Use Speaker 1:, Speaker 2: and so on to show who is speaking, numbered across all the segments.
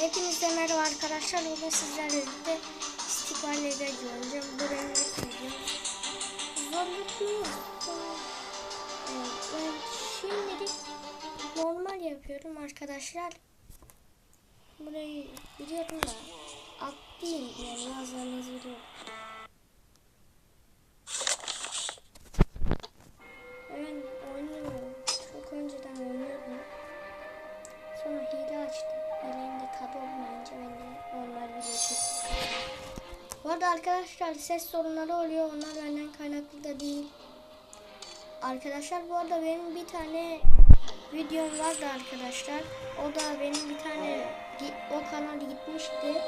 Speaker 1: Hepinize merhaba arkadaşlar. Bugün sizlerle birlikte istikballe oynayacağım. Bu benim ilk videom. Zorluklu. Evet, ben şimdilik normal yapıyorum arkadaşlar. Burayı biliyorum da atlayayım yani bazılarınız biliyor. Arada arkadaşlar ses sorunları oluyor. Onlar benden kaynaklı da değil. Arkadaşlar bu arada benim bir tane videom vardı arkadaşlar. O da benim bir tane o kanal gitmişti.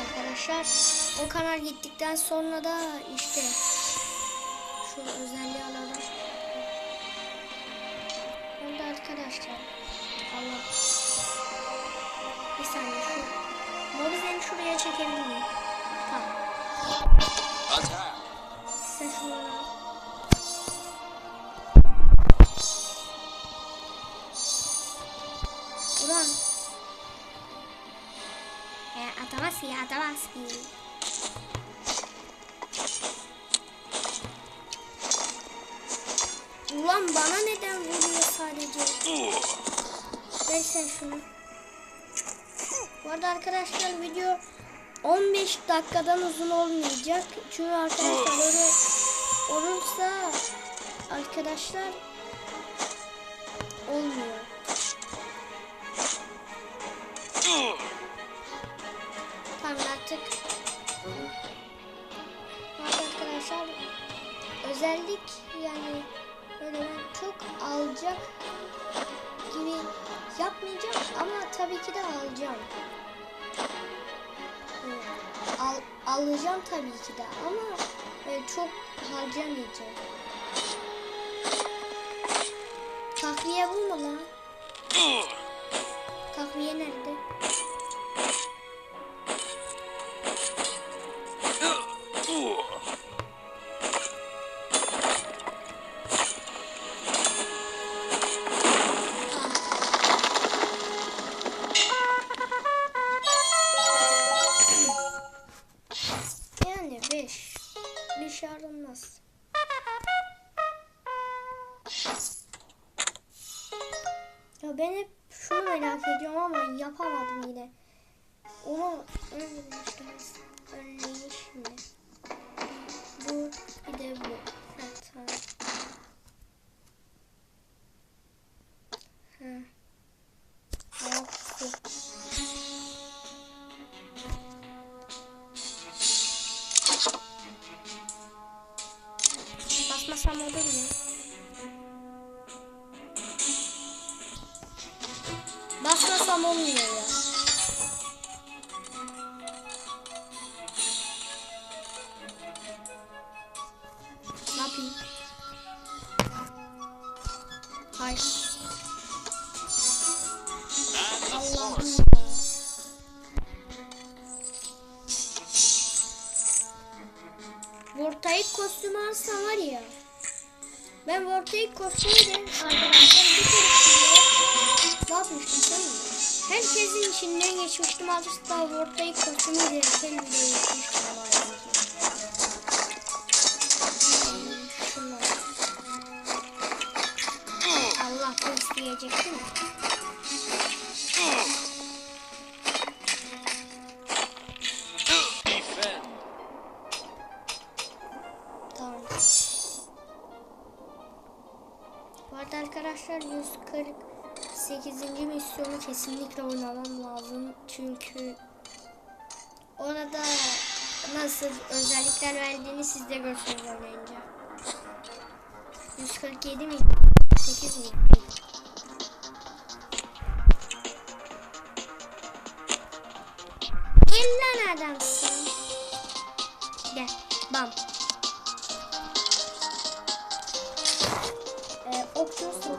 Speaker 1: Arkadaşlar o kanal gittikten sonra da işte şu özelliği çekebilir miyim? Tamam. Ulan. Ya atamaz ki atamaz ki. Ulan bana neden vuruyor sadece? Ver sen şunu. Bu arada arkadaşlar video 15 dakikadan uzun olmayacak. Çünkü arkadaşlar öyle olursa arkadaşlar olmuyor. Tamam artık. Arkadaşlar özellik yani böyle ben çok alacak gibi yapmayacağım ama tabii ki de alacağım. Alacağım tabii ki de ama e, çok harcamayacağım. Takviye bu lan? Şunu merak ediyorum ama yapamadım yine. Onu önlemişler. Önleyin şimdi. Bu bir de bu. Ha. Hop, hop. Basmasam olur mu? Olmuyor ya. Ne yapayım? Hayır. Allah'ım. Vortaik kostümü alsam var ya. Ben Vortaik kostümü de arkadaşlar bir keresinde ne yapmıştım değil mi? Herkesin içinden geçmiştim hatta Vortaik kostümü de kendim de geçmiştim ama yani. Şunlar. Allah bu isteyecek değil mi? Tamam. Bu arada arkadaşlar 148. misyonu kesinlikle oynamam lazım. Çünkü orada nasıl özellikler verdiğini siz de görürsünüz oynayınca. 147 mi? 8 mi? Gel lan adamsın. Gel. Bam. Ee, okçusun.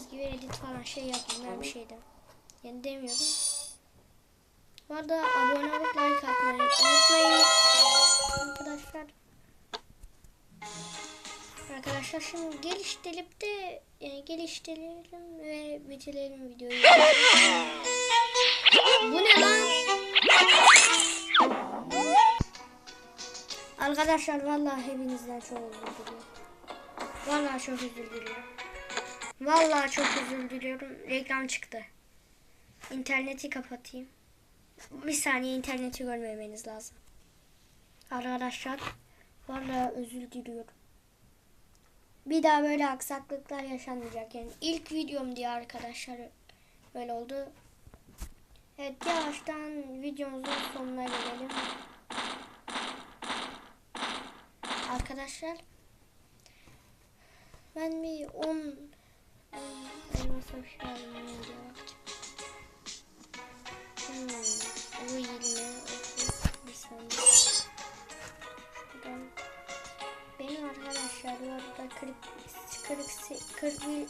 Speaker 1: İstediğiniz gibi edit falan şey yapın ben bir şey de. Yani demiyorum. Bu arada abone olup like atmayı unutmayın. Arkadaşlar. Arkadaşlar şimdi geliştirip de yani geliştirelim ve bitirelim videoyu. Bu ne lan? Arkadaşlar vallahi hepinizden çok özür diliyorum. Vallahi çok özür. Vallahi çok özür diliyorum. Reklam çıktı. İnterneti kapatayım. Bir saniye interneti görmemeniz lazım. Arkadaşlar vallahi özür diliyorum. Bir daha böyle aksaklıklar yaşanmayacak. Yani ilk videom diye arkadaşlar böyle oldu. Evet yavaştan videomuzun sonuna gelelim. Arkadaşlar ben bir 10 bakacağım. Hmm, bu 20 30 bir saniye. Şuradan benim arkadaşlar bu arada 40 40 41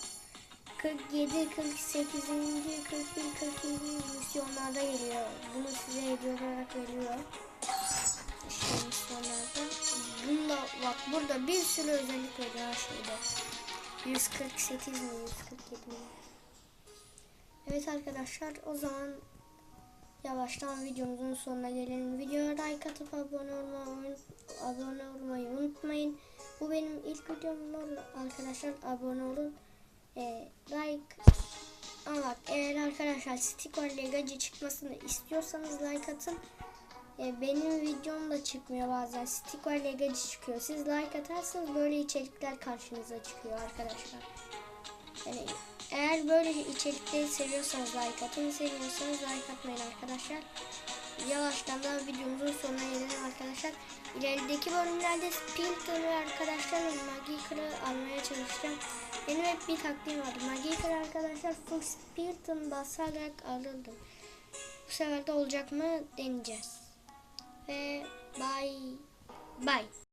Speaker 1: 47 48. 41 42. misyonlarda geliyor. Bunu size hediye olarak veriyor. İşte misyonlarda. Bunda bak burada bir sürü özellik var her şeyde. 148 mi 147 mi? Evet arkadaşlar o zaman yavaştan videomuzun sonuna gelelim. Videoya like atıp abone olmayı, abone olmayı unutmayın. Bu benim ilk videom arkadaşlar abone olun. Ee, like ama bak eğer arkadaşlar Sticker Legacy çıkmasını istiyorsanız like atın. E, benim videom da çıkmıyor bazen. Sticker Legacy çıkıyor. Siz like atarsanız böyle içerikler karşınıza çıkıyor arkadaşlar. Yani eğer böyle içerikleri seviyorsanız like atın. Sevmiyorsanız like atmayın arkadaşlar. Yavaştan da videomuzun sonuna gelelim arkadaşlar. İlerideki bölümlerde Spilter'ı arkadaşlar Magical'ı almaya çalışacağım. Benim hep bir taktiğim vardı. Magical arkadaşlar full Spilter'ı basarak alırdım. Bu sefer de olacak mı deneyeceğiz Bye. Bye.